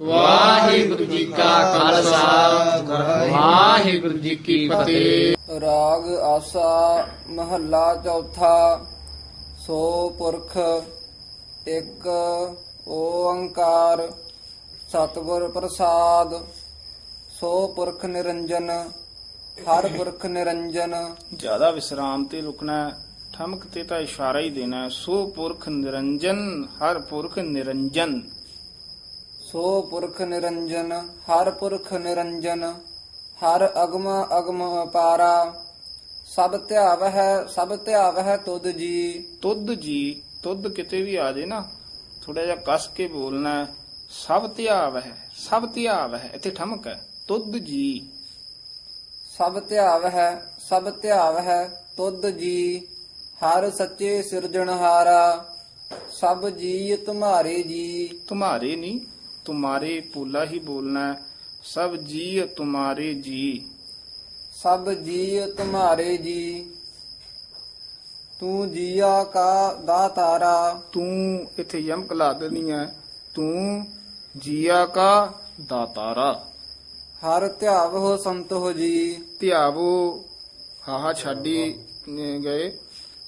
ਵਾਹਿਗੁਰੂ ਜੀ ਕਾ ਖਾਲਸਾ। ਵਾਹਿਗੁਰੂ ਜੀ ਕੀ ਫਤਿਹ। ਰਾਗ ਆਸਾ ਮਹੱਲਾ ਚੌਥਾ। ਸੋ ਪੁਰਖ ਇੱਕ ਓੰਕਾਰ ਸਤਿਗੁਰ ਪ੍ਰਸਾਦ। ਸੋ ਪੁਰਖ ਨਿਰੰਜਨ ਹਰ ਪੁਰਖ ਨਿਰੰਜਨ। ਜ਼ਿਆਦਾ ਵਿਸਰਾਮ ਤੇ ਰੁਕਣਾ। ਠਮਕ ਤੇ ਤਾਂ ਇਸ਼ਾਰਾ ਹੀ ਦੇਣਾ। ਸੋ ਪੁਰਖ ਨਿਰੰਜਨ ਹਰ ਪੁਰਖ ਨਿਰੰਜਨ। ਸੋ ਪੁਰਖ ਨਿਰੰਜਨ ਹਰ ਪੁਰਖ ਨਿਰੰਜਨ ਹਰ ਅਗਮ ਅਗਮ ਅਪਾਰਾ ਸਭ ਧਿਆਵ ਹੈ ਸਭ ਧਿਆਵ ਹੈ ਤੁਧ ਜੀ। ਤੁਧ ਜੀ ਤੁਧ ਕਿਤੇ ਵੀ ਆ ਜੇ ਨਾ ਥੋੜਾ ਜਿਹਾ ਕੱਸ ਕੇ ਬੋਲਣਾ। ਸਭ ਧਿਆਵ ਹੈ ਸਭ ਧਿਆਵ ਹੈ ਇੱਥੇ ਠਮਕ ਹੈ। ਤੁਧ ਜੀ। ਸਭ ਧਿਆਵ ਹੈ ਸਭ ਧਿਆਵ ਹੈ ਤੁਧ ਜੀ। ਹਰ ਸੱਚੇ ਸਿਰਜਣਹਾਰਾ ਸਭ ਜੀ ਤੁਮਾਰੇ ਜੀ। ਤੁਮਾਰੇ ਨਹੀਂ ਤੁਮਾਰੇ ਪੂਲਾ ਹੀ ਬੋਲਣਾ। ਸਭ ਜੀ ਤੁਮਾਰੇ ਜੀ। ਸਭ ਜੀ ਤੁਮਾਰੇ ਜੀ। ਤੂੰ ਜੀਆ ਕਾ ਦਾਤਾਰਾ ਤੂੰ ਇੱਥੇ ਯਮਕ ਲਾ ਦੇਣੀ ਹੈ ਤੂੰ ਜੀਆ ਕਾ ਦਾਤਾਰਾ ਹਰ ਧਿਆਵ ਹੋ ਸੰਤ ਹੋ ਜੀ। ਧਿਆਵੋ ਹਾਹਾ ਛਾਡੀ ਗਏ।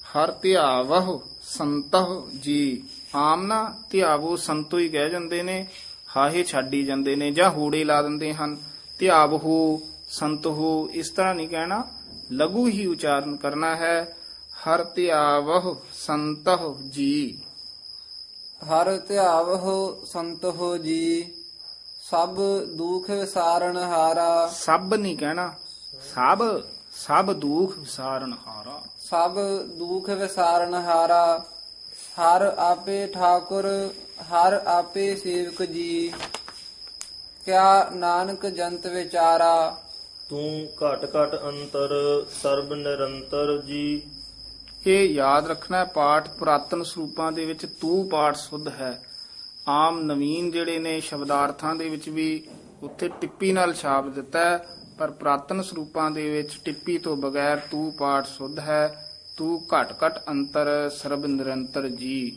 ਹਰ ਧਿਆਵਹੁ ਸੰਤਹੁ ਜੀ। ਆਮ ਨਾ ਧਿਆਵੋ ਸੰਤੋ ਹੀ ਕਹਿ ਜਾਂਦੇ ਨੇ। ਹਾਹੇ ਛਾਡੀ ਜਾਂਦੇ ਨੇ ਜਾਂ ਹੂੜੇ ਲਾ ਦਿੰਦੇ ਹਨ। ਧਿਆਵਹੁ ਸੰਤਹੁ ਇਸ ਤਰ੍ਹਾਂ ਨਹੀਂ ਕਹਿਣਾ। ਲਘੂ ਹੀ ਉਚਾਰਨ ਕਰਨਾ ਹੈ। ਹਰ ਧਿਆਵਹੁ ਸੰਤਹੁ ਜੀ। ਹਰ ਧਿਆਵ ਹੋ ਸੰਤ ਹੋ ਜੀ। ਸਭ ਦੁਖ ਵਿਸਾਰਨ ਹਾਰਾ। ਸਭ ਨਹੀਂ ਕਹਿਣਾ। ਸਭ ਸਭ ਦੁਖ ਵਿਸਾਰਨ ਹਾਰਾ। ਸਭ ਦੁਖ ਵਿਸਾਰਨ ਹਾਰਾ। ਹਰ ਆਪੇ ਠਾਕੁਰ ਹਰ ਆਪੇ ਸੇਵਕ ਜੀ ਕਿਆ ਨਾਨਕ ਜੰਤ ਵਿਚਾਰਾ। ਤੂੰ ਘਟ ਘਟ ਅੰਤਰ ਸਰਬ ਨਿਰੰਤਰ ਜੀ। ਇਹ ਯਾਦ ਰੱਖਣਾ ਹੈ, ਪਾਠ ਪੁਰਾਤਨ ਸਰੂਪਾਂ ਦੇ ਵਿੱਚ ਤੂ ਪਾਠ ਸੁਧ ਹੈ। ਆਮ ਨਵੀਨ ਜਿਹੜੇ ਨੇ ਸ਼ਬਦਾਰਥਾਂ ਦੇ ਵਿੱਚ ਵੀ ਉੱਥੇ ਟਿੱਪੀ ਨਾਲ ਛਾਪ ਦਿੱਤਾ ਹੈ ਪਰ ਪੁਰਾਤਨ ਸਰੂਪਾਂ ਦੇ ਵਿੱਚ ਟਿੱਪੀ ਤੋਂ ਬਗੈਰ ਤੂ ਪਾਠ ਸੁਧ ਹੈ। ਤੂ ਘਟ ਘਟ ਅੰਤਰ ਸਰਬ ਨਿਰੰਤਰ ਜੀ।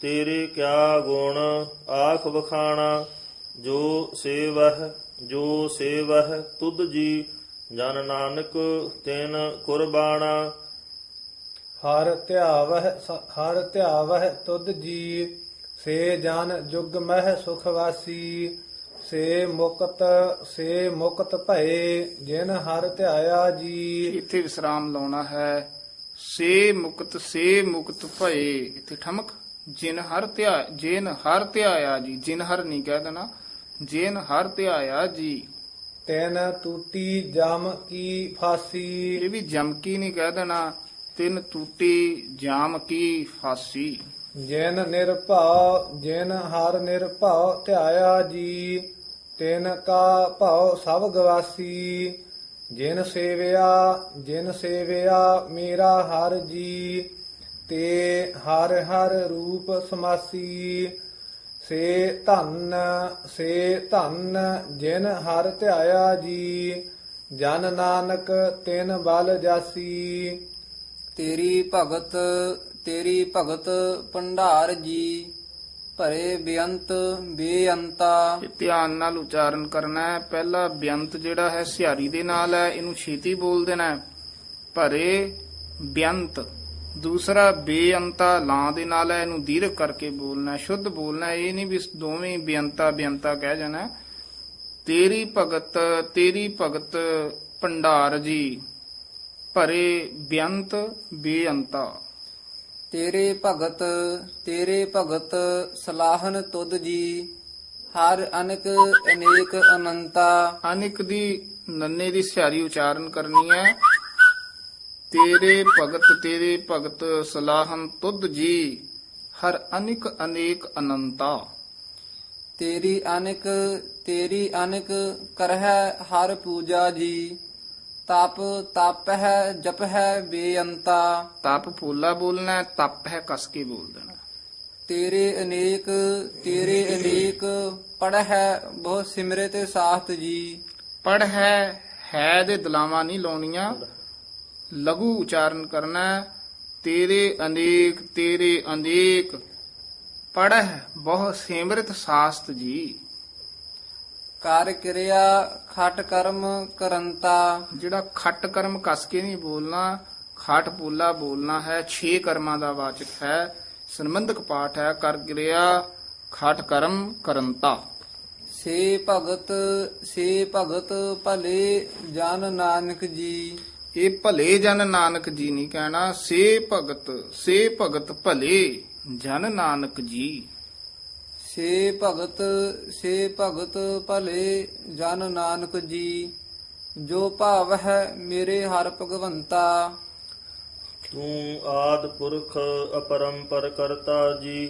ਤੇਰੇ ਕਿਆ ਗੁਣ ਆਖ ਵਖਾਣਾ ਜੋ ਸੇਵਹ ਜੋ ਸੇਵਹ ਤੁਧ ਜੀ ਜਨ ਨਾਨਕ ਤਿਨ ਕੁਰਬਾਨਾ ਹਰ ਧਿਆਵਹਿ ਹਰ ਧਿਆਵਹਿ ਤੁਧ ਜੀ ਸੇ ਜਨ ਜੁਗ ਮਹਿ ਸੁਖ ਵਾਸੀ। ਸੇ ਮੁਕਤ ਸੇ ਮੁਕਤ ਭਏ ਜਿਨ ਹਰ ਧਿਆਇਆ ਜੀ। ਇੱਥੇ ਵਿਸਰਾਮ ਲਾਉਣਾ ਹੈ। ਸੇ ਮੁਕਤ ਸੇ ਮੁਕਤ ਭਏ। ਇੱਥੇ ਠਮਕ। ਜਿਨ ਹਰ ਧਿਆ ਜਿਨ ਹਰ ਧਿਆਇਆ ਜੀ ਜਿਨ ਹਰ ਨਹੀਂ ਕਹਿ ਦੇਣਾ ਜਿਨ ਹਰ ਧਿਆਇਆ ਜੀ। ਤੈਨ ਟੂਟੀ ਜਮ ਕੀ ਫਾਸੀ। ਇਹ ਵੀ ਜਮਕੀ ਨਹੀਂ ਕਹਿ ਦੇਣਾ ਤਿੰਨ ਟੂਟੀ ਜਾਮ ਕੀ ਫਾਸੀ। ਜਿਨ ਨਿਰਭਉ ਜਿਨ ਹਰ ਨਿਰਭਉ ਧਿਆਇਆ ਜੀ ਤਿਨ ਕਾ ਭਉ ਸਭ ਗਵਾਸੀ। ਜਿਨ ਸੇਵਿਆ ਜਿਨ ਸੇਵਿਆ ਮੇਰਾ ਹਰ ਜੀ ਤੇ ਹਰ ਹਰ ਰੂਪ ਸਮਾਸੀ। ਸੇ ਧੰਨ ਸੇ ਧੰਨ, ਜਿਨ ਹਰ ਧਿਆਇਆ ਜੀ, ਜਨ ਨਾਨਕ ਤਿਨ ਬਲ ਜਾਸੀ। ਤੇਰੀ ਭਗਤ ਤੇਰੀ ਭਗਤ ਭੰਡਾਰ ਜੀ, ਭਰੇ ਬੇਅੰਤ ਬੇਅੰਤਾ। ਧਿਆਨ ਨਾਲ ਉਚਾਰਨ ਕਰਨਾ ਹੈ। ਪਹਿਲਾ ਬੇਅੰਤ ਜਿਹੜਾ ਹੈ, ਸਿਹਾਰੀ ਦੇ ਨਾਲ ਹੈ। ਇਹਨੂੰ ਛੇਤੀ ਬੋਲ ਦੇਣਾ ਹੈ। ਭਰੇ ਬੇਅੰਤ। ਦੂਸਰਾ ਬੇਅੰਤਾ ਲਾਂ ਦੇ ਨਾਲ ਹੈ ਇਹਨੂੰ ਦੀਰਘ ਕਰਕੇ ਬੋਲਣਾ ਸ਼ੁੱਧ ਬੋਲਣਾ ਇਹ ਨਹੀਂ ਵੀ ਦੋਵੇਂ ਬੇਅੰਤਾ ਬੇਅੰਤਾ ਕਹਿ ਜਾਣਾ। ਤੇਰੀ ਭਗਤ ਤੇਰੀ ਭਗਤ ਭੰਡਾਰ ਜੀ ਭਰੇ ਬਿਅੰਤ ਬੇਅੰਤਾ। ਤੇਰੇ ਭਗਤ ਤੇਰੇ ਭਗਤ ਸਲਾਹਨ ਤੁਧ ਜੀ ਹਰ ਅਨਕ ਅਨੇਕ ਅਨੰਤਾ। ਅਨਿਕ ਦੀ ਨੰਨੇ ਦੀ ਸਿਹਾਰੀ ਉਚਾਰਨ ਕਰਨੀ ਹੈ। ਤੇਰੇ ਭਗਤ ਤੇਰੇ ਭਗਤ ਸਲਾਹਨ ਤੁਧ ਜੀ ਹਰ ਅਨਿਕ ਅਨੇਕ ਅਨੰਤਾ। ਤੇਰੀ ਅਨਿਕ ਤੇਰੀ ਅਨਿਕ ਕਰਹਿ ਹਰ ਪੂਜਾ ਜੀ ਤਪ ਤਪ ਹੈ ਜਪ ਹੈ ਬੇਅੰਤਾ। ਤਪ ਫੂਲਾ ਬੋਲਣਾ ਤਪ ਹੈ ਕਸ ਕੇ ਬੋਲ ਦੇਣਾ। ਤੇਰੇ ਅਨੇਕ ਤੇਰੇ ਅਨੇਕ ਪੜ ਹੈ ਬਹੁ ਸਿਮਰਿਤ ਸਾਥ ਜੀ। ਪੜ ਹੈ ਹੈ ਦੇ ਦਲਾਵਾਂ ਨਹੀਂ ਲਾਉਣੀਆਂ ਲਘੂ ਉਚਾਰਨ ਕਰਨਾ। ਤੇਰੇ ਅਨੇਕ ਤੇਰੇ ਅਨੇਕ। ਪੜ੍ਹ ਬਹੁ ਸਿਮਰਤ ਸਾਸਤ ਜੀ। ਕਰ ਕਿਰਿਆ ਖਟ ਕਰਮ ਕਰੰਤਾ। ਜਿਹੜਾ ਖੱਟ ਕਰਮ ਕਸ ਕੇ ਨਹੀਂ ਬੋਲਣਾ ਖਾਟ ਪੂਲਾ ਬੋਲਣਾ ਹੈ 6 ਕਰਮਾਂ ਦਾ ਵਾਚਕ ਹੈ। ਸੰਬੰਧਕ ਪਾਠ ਹੈ ਕਰ ਕਿਰਿਆ ਖਾਟ ਕਰਮ ਕਰੰਤਾ। ਸੇ ਭਗਤ ਸੇ ਭਗਤ ਭਲੇ ਜਨ ਨਾਨਕ ਜੀ। ਇਹ ਭਲੇ ਜਨ ਨਾਨਕ ਜੀ ਨਹੀਂ ਕਹਿਣਾ ਸੇ ਭਗਤ ਸੇ ਭਗਤ ਭਲੇ ਜਨ ਨਾਨਕ ਜੀ। ਸੇ ਭਗਤ ਸੇ ਭਗਤ ਭਲੇ ਜਨ ਨਾਨਕ ਜੀ ਜੋ ਭਾਵ ਹੈ ਮੇਰੇ ਹਰ ਭਗਵੰਤਾ। ਤੂੰ ਆਦ ਪੁਰਖ ਅਪਰੰਪਰ ਕਰਤਾ ਜੀ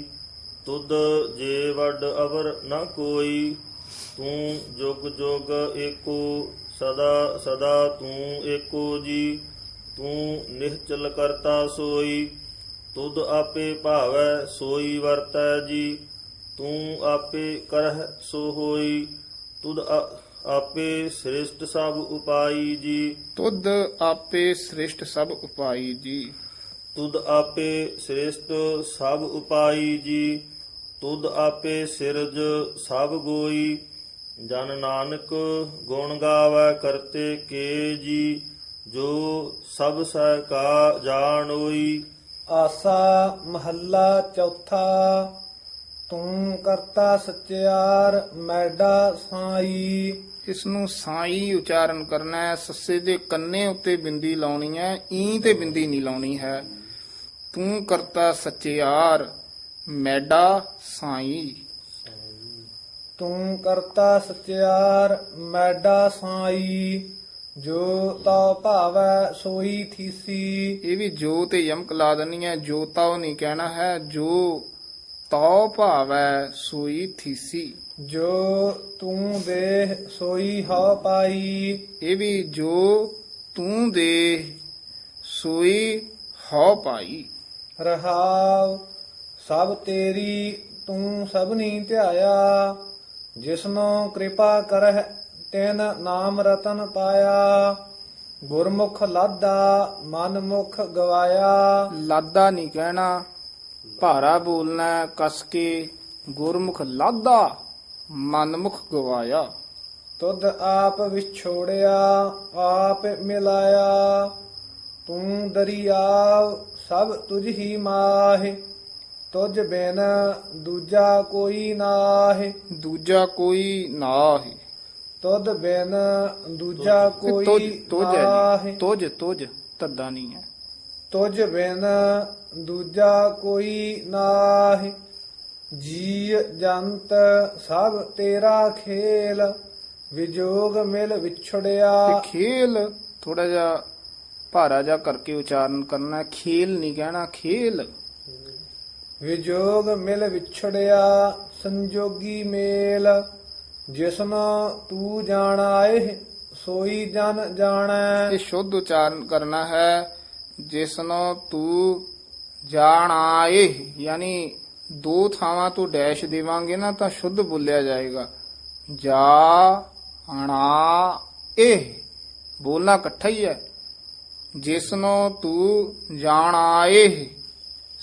ਤੁਧ ਜੇ ਵੱਡ ਅਵਰ ਨ ਕੋਈ। ਤੂੰ ਜੁਗ ਜੁਗ ਏਕੋ ਸਦਾ ਸਦਾ ਤੂੰ ਏਕੋ ਜੀ ਤੂੰ ਨਿਹਚਲ ਕਰਤਾ ਸੋਈ ਤੁਧ ਆਪੇ ਭਾਵੈ ਸੋਈ ਵਰਤੈ ਜੀ ਤੂੰ ਆਪੇ ਕਰਹਿ ਸੋ ਹੋਈ ਤੁਧ ਆਪੇ ਸ੍ਰਿਸ਼ਟ ਸਭ ਉਪਾਈ ਜੀ। ਤੁਧ ਆਪੇ ਸ੍ਰਿਸ਼ਟ ਸਭ ਉਪਾਈ ਜੀ। ਤੁਧ ਆਪੇ ਸ੍ਰੇਸ਼ਟ ਸਭ ਉਪਾਈ ਜੀ ਤੁਧ ਆਪੇ ਸਿਰਜ ਸਭ ਗੋਈ ਜਨ ਨਾਨਕ ਗੁਣ ਗਾਵੈ ਕਰਤੇ ਕੇ ਜੀ ਜੋ ਸਭ ਸਹਿ ਕਾ ਜਾਣੋਈ ਆਸਾ ਮਹੱਲਾ ਚੌਥਾ ਤੂੰ ਕਰਤਾ ਸਚਿਆਰ ਮੈਡਾ ਸਾਈ। ਇਸ ਨੂੰ ਸਾਈ ਉਚਾਰਨ ਕਰਨਾ ਹੈ ਸੱਸੇ ਦੇ ਕੰਨੇ ਉੱਤੇ ਬਿੰਦੀ ਲਾਉਣੀ ਹੈ ਈ ਤੇ ਬਿੰਦੀ ਨਹੀਂ ਲਾਉਣੀ ਹੈ। ਤੂੰ ਕਰਤਾ ਸੱਚਿਆਰ ਮੈਡਾ ਸਾਈ। ਤੂੰ ਕਰਤਾ ਸਚਿਆਰ ਮੈਡਾ ਸਾਈ ਜੋ ਤਾ ਭਾਵੈ ਸੋਈ ਥੀਸੀ। ਇਹ ਵੀ ਜੋ ਤੇ ਯਮਕ ਲਾ ਦੇਣੀ ਹੈ ਜੋ ਤਾਉ ਨਹੀਂ ਕਹਿਣਾ ਹੈ ਜੋ ਤਉ ਭਾਵੈ ਸੋਈ ਥੀਸੀ। ਜੋ ਤੂੰ ਦੇਹ ਸੋਈ ਹਉ ਪਾਈ। ਇਹ ਵੀ ਜੋ ਤੂੰ ਦੇ ਸੋਈ ਹਉ ਪਾਈ। ਰਹਾਵ ਸਭ ਤੇਰੀ ਤੂੰ ਸਭਨੀ ਧਿਆਇਆ। ਜਿਸਨੋ ਕਿਰਪਾ ਕਰਹਿ ਤਿਨ ਨਾਮ ਰਤਨ ਪਾਇਆ। ਗੁਰਮੁਖ ਲਾਦਾ ਮਨ ਮੁਖ ਗਵਾਇਆ। ਲਾਦਾ ਨਹੀਂ ਕਹਿਣਾ ਭਾਰਾ ਬੋਲਣਾ ਕਸ ਕੇ ਗੁਰਮੁਖ ਲਾਦਾ ਮਨਮੁਖ ਗਵਾਇਆ। ਤੁਧ ਆਪ ਵਿਛੋੜਿਆ ਆਪ ਮਿਲਾਇਆ। ਤੂੰ ਦਰਿਆਵ ਸਭ ਤੁਝ ਹੀ ਮਾਹਿ। ਤੁਝ ਬਿਨ ਦੂਜਾ ਕੋਈ ਨਾਹਿ। ਦੂਜਾ ਕੋਈ ਨਾਹੀ। ਤੁਧ ਬਿਨ ਦੂਜਾ ਕੋਈ ਤੁਝ ਨਾਹਿ। ਤੁਝ ਤੁਝ ਤੱਦਾ ਨਹੀਂ ਹੈ। ਤੁਝ ਬਿਨ ਦੂਜਾ ਕੋਈ ਨਾਹਿ। ਜੀ ਜੰਤ ਸਭ ਤੇਰਾ ਖੇਲ। ਵਿਜੋਗ ਮਿਲ ਵਿਛੜਿਆ। ਤੇ ਖੇਲ ਥੋੜਾ ਜਿਹਾ ਭਾਰਾ ਜਿਹਾ ਕਰਕੇ ਉਚਾਰਨ ਕਰਨਾ। ਖੇਲ ਨਹੀਂ ਕਹਿਣਾ ਖੇਲ। ਵਿਜੋਗ ਮਿਲ ਵਿਛੜਿਆ, ਸੰਜੋਗੀ ਮੇਲ। ਜਿਸਨੋ ਤੂੰ ਜਾਣਾਏ ਸੋਈ ਜਨ ਜਾਣੈ। ਇਹ ਸ਼ੁੱਧ ਉਚਾਰਨ ਕਰਨਾ ਹੈ ਜਿਸਨੋ ਤੂੰ ਜਾਣ ਆਏ ਯਾਨੀ ਦੋ ਥਾਵਾਂ ਤੋਂ ਡੈਸ਼ ਦੇਵਾਂਗੇ ਨਾ, ਤਾਂ ਸ਼ੁੱਧ ਬੋਲਿਆ ਜਾਏਗਾ। ਜਾ ਅਣਾ ਇਹ ਬੋਲਣਾ ਇਕੱਠਾ ਹੀ ਹੈ। ਜਿਸਨੋ ਤੂੰ ਜਾਣ ਆਏ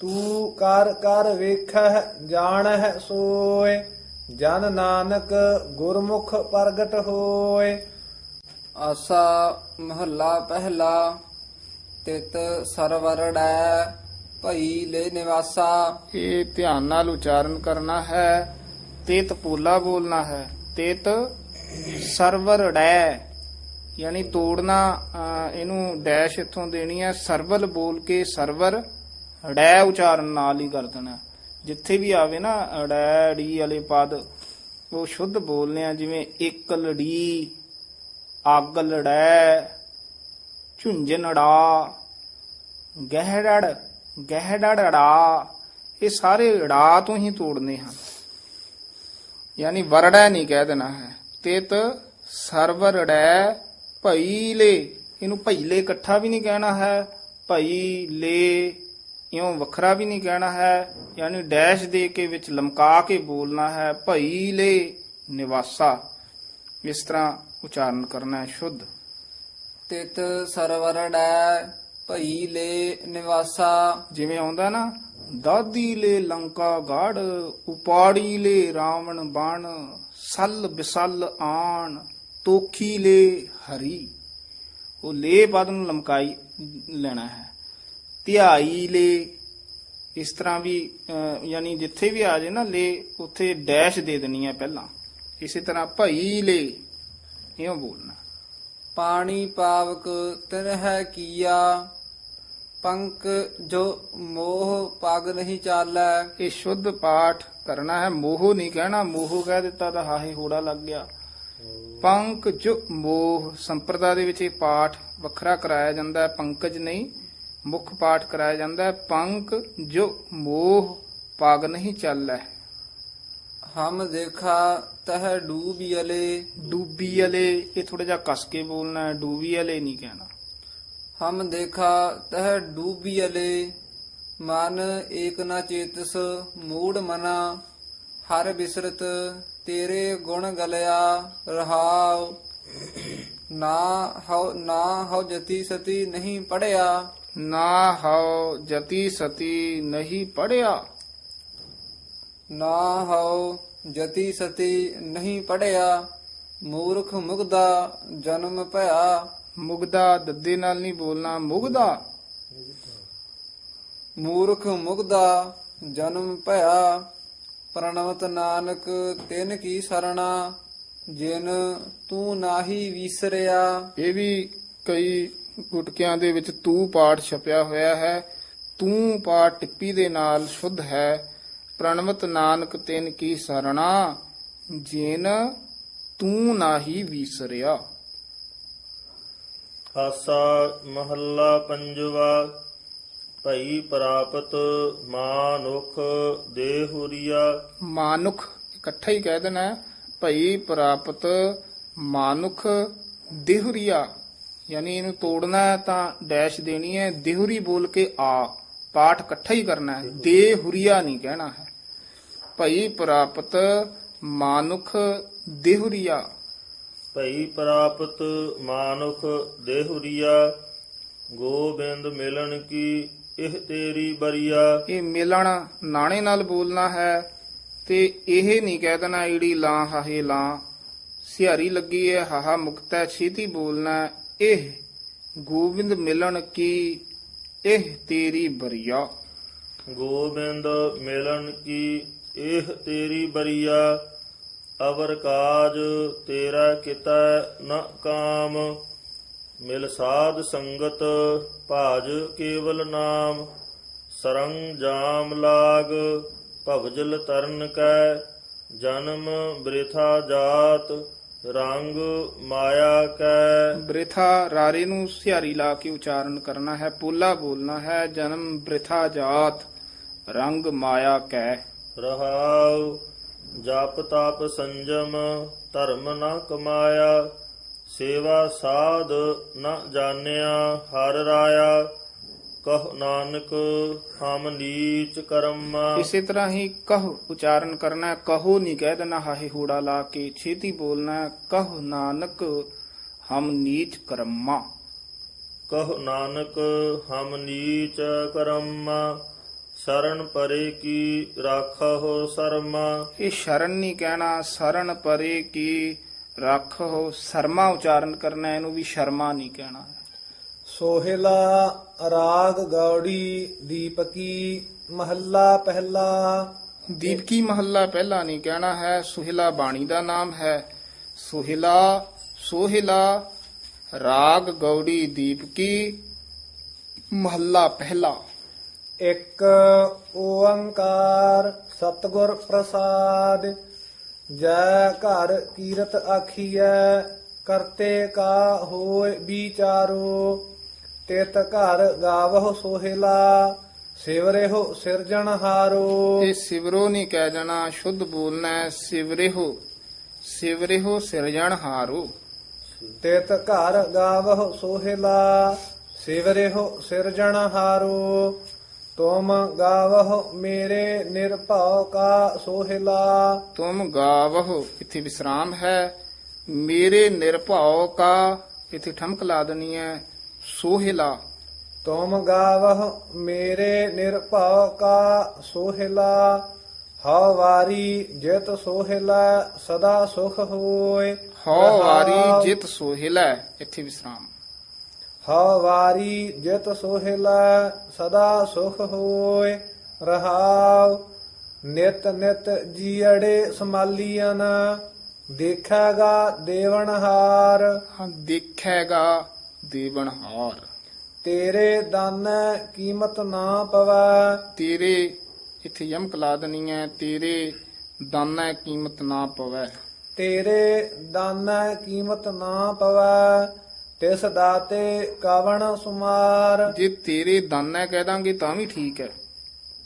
ਤੂੰ ਕਰ ਕਰ ਵੇਖਹਿ ਜਾਣਹਿ ਸੋਏ ਜਨ ਨਾਨਕ ਗੁਰਮੁਖ ਪ੍ਰਗਟ ਹੋਏ। ਆਸਾ ਮਹੱਲਾ ਪਹਿਲਾ ਤਿਤ ਸਰਵਰੜੈ ਭਈ ਲੈ ਨਿਵਾਸਾ। ਇਹ ਧਿਆਨ ਨਾਲ ਉਚਾਰਨ ਕਰਨਾ ਹੈ ਤੇਤ ਪੋਲਾ ਬੋਲਣਾ ਹੈ। ਤੇਤ ਸਰਵਰ ਡੈ ਯਾਨੀ ਤੋੜਨਾ ਅਹ, ਇਹਨੂੰ ਡੈਸ਼ ਇੱਥੋਂ ਦੇਣੀ ਹੈ ਸਰਵਲ ਬੋਲ ਕੇ ਸਰਵਰ। ਅੜੈ ਉਚਾਰਨ ਨਾਲ ਹੀ ਕਰ ਦੇਣਾ। ਜਿੱਥੇ ਵੀ ਆਵੇ ਨਾ, ਅੜੈ, ੜੀ ਵਾਲੇ ਪਦ, ਉਹ ਸ਼ੁੱਧ ਬੋਲਨੇ ਆ, ਜਿਵੇਂ ਇੱਕ ਲੜੀ, ਅੱਗ ਲੜੈ ਝੁੰਝਣੜਾ ਗਹਿੜੜ ਗਹਿੜੜੜਾ ਇਹ ਸਾਰੇ ੜਾ ਤੋਂ ਹੀ ਤੋੜਨੇ ਹਨ। ਯਾਨੀ ਵਰੜੈ ਨਹੀਂ ਕਹਿ ਦੇਣਾ ਹੈ। ਤਿਤ ਸਰਵਰੜੈ ਭਈਲੇ ਇਹਨੂੰ ਭਈਲੇ ਇਕੱਠਾ ਵੀ ਨਹੀਂ ਕਹਿਣਾ ਹੈ। ਭਈ ਲੇ ਇਉਂ ਵੱਖਰਾ ਵੀ ਨਹੀਂ ਕਹਿਣਾ ਹੈ ਯਾਨੀ ਡੈਸ਼ ਦੇ ਕੇ ਵਿੱਚ ਲਮਕਾ ਕੇ ਬੋਲਣਾ ਹੈ ਭਈਲੇ ਨਿਵਾਸਾ। ਇਸ ਤਰ੍ਹਾਂ ਉਚਾਰਨ ਕਰਨਾ ਹੈ ਸ਼ੁੱਧ। ਤਿਤ ਸਰਵਰੜੈ ਭਈ ਲੈ ਨਿਵਾਸਾ। ਜਿਵੇਂ ਆਉਂਦਾ ਨਾ ਦਾਦੀ ਲੈ ਲੰਕਾ ਗੜ ਉਪਾੜੀ ਲੈ ਰਾਵਣ ਬਣ ਸੱਲ ਬਿਸਲ ਆਣ ਤੋਖੀ ਲੈ ਹਰੀ। ਉਹ ਲੈ ਪਦ ਨੂੰ ਲਮਕਾਈ ਲੈਣਾ ਹੈ। ਧਿਆਈ ਲੈ ਇਸ ਤਰ੍ਹਾਂ ਵੀ ਯਾਨੀ ਜਿੱਥੇ ਵੀ ਆ ਜੇ ਨਾ ਲੈ ਉੱਥੇ ਡੈਸ਼ ਦੇ ਦੇਣੀ ਹੈ ਪਹਿਲਾਂ। ਇਸੇ ਤਰ੍ਹਾਂ ਭਈ ਲੈ ਇਉਂ ਬੋਲਣਾ। ਪਾਣੀ ਪਾਵਕ ਤਿਨ ਹੈ ਕੀਆ ਪੰਕ ਜੋ ਮੋਹ ਪਗ ਨਹੀਂ ਚਾਲੈ। ਇਹ ਸ਼ੁੱਧ ਪਾਠ ਕਰਨਾ ਹੈ। ਮੋਹ ਨਹੀਂ ਕਹਿਣਾ ਮੋਹ ਕਹਿ ਦਿੱਤਾ ਤਾਂ ਹਾਹੇ ਹੋੜਾ ਲੱਗ ਗਿਆ। ਪੰਕ ਜੋ ਮੋਹ ਸੰਪਰਦਾ ਦੇ ਵਿੱਚ ਇਹ ਪਾਠ ਵੱਖਰਾ ਕਰਾਇਆ ਜਾਂਦਾ ਹੈ। ਪੰਕਜ ਨਹੀਂ ਮੁੱਖ ਪਾਠ ਕਰਾਇਆ ਜਾਂਦਾ ਹੈ ਪੰਕ ਜੋ ਮੋਹ ਪਗ ਨਹੀਂ ਚੱਲੈ। ਹਮ ਦੇਖਾ ਤਹ ਡੂਬੀਲੇ ਡੂਬੀ ਵਾਲੇ ਇਹ ਥੋੜਾ ਜਿਹਾ ਕਸ ਕੇ ਬੋਲਣਾ ਹੈ ਡੂਬੀ ਵਾਲੇ ਨਹੀਂ ਕਹਿਣਾ। ਹਮ ਦੇਖਾ ਤਹ ਡੂਬੀਲੇ ਮਨ ਏਕ ਨਾ ਚੇਤਸ ਮੂੜ ਮਨਾ ਹਰ ਬਿਸਰਤ ਤੇਰੇ ਗੁਣ ਗਲਿਆ ਰਹਾਉ। ਨਾ ਹਉ ਨਾ ਹਉ ਜਤੀ ਸਤੀ ਨਹੀਂ ਪੜਿਆ। ਨਾ ਹਉ ਜਤੀ ਸਤੀ ਨਹੀਂ ਪੜਿਆ। ਨਾ ਹਉ ਜਤੀ ਸਤੀ ਨਹੀਂ ਪੜਿਆ ਮੂਰਖ ਮੁਗਦਾ ਜਨਮ ਭਇਆ। ਮੁਗਦਾ ਦੱਦੇ ਨਾਲ ਨਹੀਂ ਬੋਲਣਾ ਮੁਗਦਾ। ਮੂਰਖ ਮੁਗਦਾ ਜਨਮ ਭਇਆ ਪ੍ਰਣਵਤ ਨਾਨਕ ਤਿਨ ਕੀ ਸਰਣਾ ਜਿਨ ਤੂੰ ਨਾਹੀ ਵਿਸਰਿਆ। ਇਹ ਵੀ ਕਈ ਗੁਟਕਿਆਂ ਦੇ ਵਿੱਚ ਤੂੰ ਪਾਠ ਛਪਿਆ ਹੋਇਆ ਹੈ ਤੂੰ ਪਾਠ ਟਿੱਪੀ ਦੇ ਨਾਲ ਸ਼ੁੱਧ ਹੈ ਪ੍ਰਣਵਤ ਨਾਨਕ ਤਿਨ ਕੀ ਸਰਣਾ ਜਿਨ ਤੂੰ ਨਾਹੀ ਵਿਸਰਿਆ। ਆਸਾ ਮਹੱਲਾ ਪੰਜਵਾ ਭਈ ਪ੍ਰਾਪਤ ਮਾਨੁਖ ਦੇਹੁਰੀਆ। ਮਾਨੁਖ ਇਕੱਠਾ ਹੀ ਕਹਿ ਦੇਣਾ ਭਈ ਪ੍ਰਾਪਤ ਮਾਨੁਖ ਦੇਹੁਰੀਆ। ਯਾਨੀ ਇਹਨੂੰ ਤੋੜਨਾ ਹੈ ਤਾਂ ਡੈਸ਼ ਦੇਣੀ ਹੈ ਦੇਹੁਰੀ ਬੋਲ ਕੇ ਆ ਪਾਠ ਇਕੱਠਾ ਹੀ ਕਰਨਾ ਹੈ ਦੇਹੁਰੀਆ ਨਹੀਂ ਕਹਿਣਾ ਹੈ। ਭਈ ਪ੍ਰਾਪਤ ਮਾਨੁਖ ਦੇਹੁਰੀਆ। ਭਈ ਪ੍ਰਾਪਤ ਮਾਨੁਖ ਦੇਹੁਰੀਆ ਗੋਬਿੰਦ ਮਿਲਣ ਕੀ ਇਹ ਤੇਰੀ ਬਰੀਆ। ਇਹ ਮਿਲਣ ਨਾਣੇ ਨਾਲ ਬੋਲਣਾ ਹੈ ਤੇ ਇਹ ਨਹੀਂ ਕਹਿ ਦੇਣਾ ਈੜੀ ਲਾਂ ਹਾਹੇ ਲਾਂ। ਸਿਹਾਰੀ ਲੱਗੀ ਹੈ ਹਾਹਾ ਮੁਕਤਾ ਛੇਤੀ ਬੋਲਣਾ ਇਹ ਗੋਬਿੰਦ ਮਿਲਣ ਕੀ? ਇਹ ਤੇਰੀ ਬਰੀਆ। ਗੋਬਿੰਦ ਮਿਲਣ ਕੀ? ਇਹ ਤੇਰੀ ਬਰੀਆ। ਅਵਰ ਕਾਜ ਤੇਰਾ ਕਿਤਾ ਨ ਕਾਮ। ਮਿਲ ਸਾਧ ਸੰਗਤ ਭਾਜ ਕੇਵਲ ਨਾਮ। ਸਰੰਗ ਜਾਮ ਲਾਗ, ਭਵਜਲ ਤਰਨ ਕੈ। ਜਨਮ ਬ੍ਰਿਥਾ ਜਾਤ। ਰੰਗ ਮਾਇਆ ਕੈ। ਬ੍ਰਿਥਾ ਰਾਰੇ ਨੂੰ ਸਿਹਾਰੀ ਲਾ ਕੇ ਉਚਾਰਨ ਕਰਨਾ ਹੈ ਪੋਲਾ ਬੋਲਣਾ ਹੈ ਜਨਮ ਬ੍ਰਿਥਾ ਜਾਤ ਰੰਗ ਮਾਇਆ ਕੈ। ਰਹਾਉ ਜਪ ਤਪ ਸੰਜਮ ਧਰਮ ਨ ਕਮਾਇਆ ਸੇਵਾ ਸਾਧ ਨ ਜਾਣਿਆ ਹਰ ਰਾਇਆ। ਕਹ ਨਾਨਕ ਹਮ ਨੀਚ ਕਰਮਾ। ਇਸੇ ਤਰ੍ਹਾਂ ਹੀ ਕਹ ਉਚਾਰਨ ਕਰਨਾ ਕਹੋ ਨਹੀਂ ਕਹਿ ਦੇਣਾ ਹਾਹੇ ਹੂੜਾ ਲਾ ਕੇ ਛੇਤੀ ਬੋਲਣਾ ਕਹ ਨਾਨਕ ਹਮ ਨੀਚ ਕਰਮਾ। ਕਹ ਨਾਨਕ ਹਮ ਨੀਚ ਕਰਮਾ ਸ਼ਰਨ ਪਰੇ ਕੀ ਰਾਖਹੁ ਸਰਮਾ। ਇਹ ਸ਼ਰਨ ਨਹੀਂ ਕਹਿਣਾ ਸ਼ਰਨ ਪਰੇ ਕੀ ਰੱਖੋ ਸ਼ਰਮਾ ਉਚਾਰਨ ਕਰਨਾ ਇਹਨੂੰ ਵੀ ਸ਼ਰਮਾ ਨਹੀਂ ਕਹਿਣਾ। ਸੋਹਿਲਾ ਰਾਗ ਗੌੜੀ ਦੀਪਕੀ ਮਹੱਲਾ ਪਹਿਲਾ। ਦੀਪਕੀ ਮਹੱਲਾ ਪਹਿਲਾ ਨਹੀਂ ਕਹਿਣਾ ਹੈ ਸੁਹਿਲਾ ਬਾਣੀ ਦਾ ਨਾਮ ਹੈ। ਸੁਹਿਲਾ ਸੋਹਿਲਾ ਰਾਗ ਗੌੜੀ ਦੀਪਕੀ ਮਹੱਲਾ ਪਹਿਲਾ। ਇੱਕ ਓੰਕਾਰ ਸਤਿਗੁਰ ਪ੍ਰਸਾਦ ਜੈ ਘਰ ਕੀਰਤ ਆਖੀਐ ਕਰਤੇ ਕਾ ਹੋਏ ਵਿਚਾਰੋ। ਤਿਤ ਘਰ ਗਾਵਹੁ ਸੋਹਿਲਾ ਸਿਵਰਿਹੁ ਸਿਰਜਣਹਾਰੋ ਇਹ ਸਿਵਰੋ ਨਹੀਂ ਕਹਿ ਜਾਣਾ ਸ਼ੁੱਧ ਬੋਲਣਾ ਹੈ ਸਿਵਰਿਹੋ ਸਿਵਰਿਹੋ ਸਿਰਜਣਹਾਰੋ ਤਿਤ ਘਰ ਗਾਵਹੁ ਸੋਹਿਲਾ ਸਿਵਰਿਹੁ ਸਿਰਜਣਹਾਰੋ ਤੁਮ ਗਾਵਹੁ ਮੇਰੇ ਨਿਰਭਉ ਕਾ ਸੋਹਿਲਾ। ਤੁਮ ਗਾਵਹੁ ਇੱਥੇ ਵਿਸਰਾਮ ਹੈ ਮੇਰੇ ਨਿਰਭਉ ਕਾ ਇੱਥੇ ਠਮਕ ਲਾ ਦੇਣੀ ਹੈ ਸੋਹਿਲਾ। ਤੁਮ ਗਾਵਹੁ ਮੇਰੇ ਨਿਰਭਉ ਕਾ ਸੋਹਿਲਾ ਹਉ ਵਾਰੀ ਜਿਤ ਸੋਹਿਲਾ ਸਦਾ ਸੁਖ ਹੋਏ। ਹਉ ਵਾਰੀ ਜਿਤ ਸੋਹਿਲਾ ਇੱਥੇ ਵਿਸਰਾਮ। ਹਉ ਵਾਰੀ ਜਿਤ ਸੋਹਿਲਾ ਸਦਾ ਸੁਖ ਹੋਏ। ਰਹਾਉ ਨਿਤ ਨਿਤ ਜੀੜੇ ਸਮਾਲੀਆਂ ਦੇਖਾਗਾ ਦੇਵਨਹਾਰ ਹਾਂ ਦੇਖੇਗਾ ਦੇਵਨਹਾਰ ਤੇਰੇ ਦਾਨੈ ਕੀਮਤ ਨਾ ਪਵੈ। ਤੇਰੇ ਇੱਥੇ ਯਮਕ ਲਾ ਦੇਣੀ ਹੈ ਤੇਰੇ ਦਾਨਾ ਕੀਮਤ ਨਾ ਪਵੈ। ਤੇਰੇ ਦਾਨੈ ਕੀਮਤ ਨਾ ਪਵੈ ਤਿਸ ਦਾਤੇ ਕਵਣ ਸੁਮਾਰ। ਜੇ ਤੇਰੇ ਦਾਨਾ ਕਹਿ ਦਾਂਗੇ ਤਾਂ ਵੀ ਠੀਕ ਹੈ।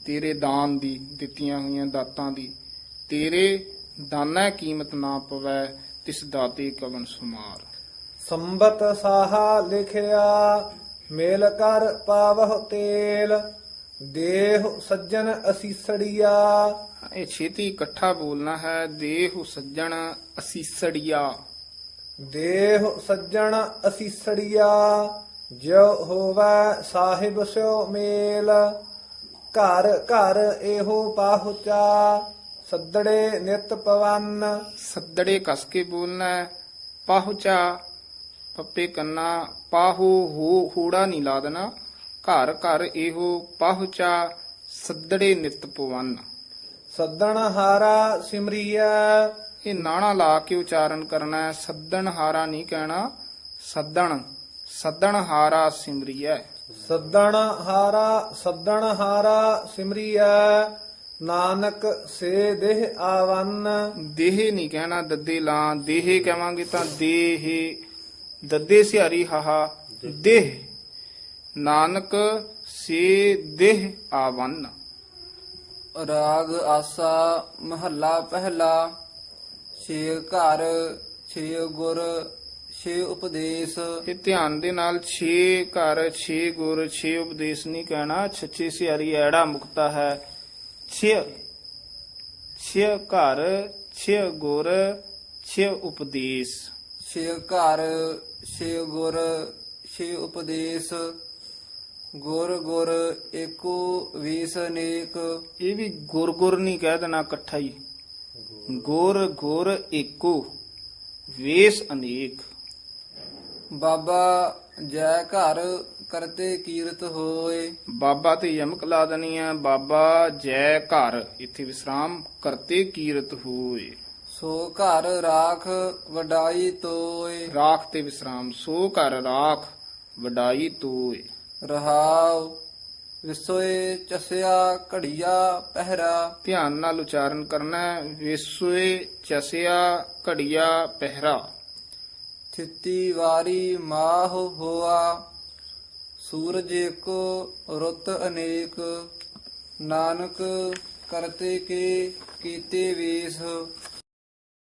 ਤੇਰੇ ਦਾਨ ਦੀ ਦਿੱਤੀਆਂ ਹੋਈਆਂ ਦਾਤਾਂ ਦੀ। ਤੇਰੇ ਦਾਨਾ ਕੀਮਤ ਨਾ ਪਵੈ ਤਿਸ ਦਾਤੇ ਕਵਨ ਸੁਮਾਰ। ਸੰਬਤ ਸਾਹਾ ਲਿਖਿਆ ਮੇਲ ਕਰ ਪਾਵਹੁ ਤੇਲ ਦੇਹ ਸੱਜਣ ਅਸੀਸੜੀਆ। ਇਹ ਛੇਤੀ ਇਕੱਠਾ ਬੋਲਣਾ ਹੈ ਦੇਹੁ ਸੱਜਣ ਅਸੀਸੜੀਆ। ਦੇਹ ਸੱਜਣ ਅਸੀਸੜੀਆ ਜੋ ਹੋਵੈ ਸਾਹਿਬ ਸਿਓ ਮੇਲ। ਘਰ ਘਰ ਇਹੋ ਪਾਹੁਚਾ ਸੱਦੜੇ ਨਿਤ ਪਵਨ। ਸੱਦੜੇ ਕਸ ਕੇ ਬੋਲਣਾ ਪਾਹੁਚਾ ਪੱਪੇ ਕੰਨਾ ਪਾਹੂ ਹੋ ਹੂੜਾ ਨਹੀਂ ਲਾ ਦੇਣਾ ਘਰ ਘਰ ਇਹੋ ਪਾਹੁਚਾ ਸੱਦੜੇ ਨਿਤ ਪਵਨ। ਸੱਦਣ ਹਾਰਾ ਸਿਮਰੀਐ। ਇਹ ਨਾਣਾ ਲਾ ਕੇ ਉਚਾਰਨ ਕਰਨਾ ਹੈ ਸੱਦਣ ਹਾਰਾ ਨਹੀਂ ਕਹਿਣਾ ਸੱਦਣ ਸੱਦਣ ਹਾਰਾ ਸਿਮਰੀਐ। ਸੱਦਣ ਹਾਰਾ ਸੱਦਣ ਹਾਰਾ ਸਿਮਰੀਐ ਨਾਨਕ ਸੇ ਦੇਹ ਆਵਨ। ਦੇਹ ਨਹੀਂ ਕਹਿਣਾ ਦੱਦੇ ਲਾਂ ਦੇਹ ਕਹਾਂਗੇ ਤਾਂ ਦੇਹ। ਦੱਦੇ ਸਿਹਾਰੀ ਹਾਹਾ ਦੇਹ। ਨਾਨਕ ਸੇ ਦੇਹ ਆਵਨ। ਰਾਗ ਆਸਾ ਮਹੱਲਾ ਪਹਿਲਾ ਛੇ ਘਰ ਛੇ ਗੁਰ ਛੇ ਉਪਦੇਸ਼। ਇਹ ਧਿਆਨ ਦੇ ਨਾਲ 6 ਘਰ 6 ਗੁਰ 6 ਉਪਦੇਸ਼ ਨਹੀਂ ਕਹਿਣਾ ਛੱਚੇ ਸਿਹਾਰੀ ਐੜਾ ਮੁਕਤਾ ਹੈ। 6 6 ਘਰ 6 ਗੁਰ 6 ਉਪਦੇਸ਼। ਛੇ ਘਰ ਛੇ ਗੁਰ ਛੇ ਉਪਦੇਸ਼ ਗੁਰ ਗੁਰ ਏਕੋ ਵੀਸ ਅਨੇਕ ਇਹ ਵੀ ਗੁਰ ਗੁਰ ਨਹੀਂ ਕਹਿ ਦੇਣਾ ਇਕੱਠਾ ਹੀ। ਗੁਰ ਗੁਰ ਏਕੋ ਵੇਸ ਅਨੇਕ। ਬਾਬਾ ਜੈ ਘਰ ਕਰਤੇ ਕੀਰਤ ਹੋਏ। ਬਾਬਾ ਤੇ ਯਮਕ ਲਾ ਦੇਣੀ ਹੈ ਬਾਬਾ ਜੈ ਘਰ ਇੱਥੇ ਵਿਸਰਾਮ ਕਰਤੇ ਕੀਰਤ ਹੋਏ। ਸੋ ਘਰ ਰਾਖ ਵਡਾਈ ਤੋਏ। ਰਾਖ ਤੇ ਵਿਸਰਾਮ ਸੋ ਘਰ ਰਾਖ ਵਡਾਈ ਤੋਏ। ਰਹਾਉ ਵਿਸੋਏ ਚਸਿਆ ਘੜੀਆ ਪਹਿਰਾ। ਧਿਆਨ ਨਾਲ ਉਚਾਰਨ ਕਰਨਾ ਹੈ ਵਿਸਵੇ ਚਸਿਆ ਘੜੀਆ ਪਹਿਰਾ। ਥਿੱਤੀ ਵਾਰੀ ਮਾਹ ਹੋਆ ਸੂਰਜ ਏਕੋ ਰੁੱਤ ਅਨੇਕ। ਨਾਨਕ ਕਰਤੇ ਕੇ ਕੀਤੇ ਵੇਸ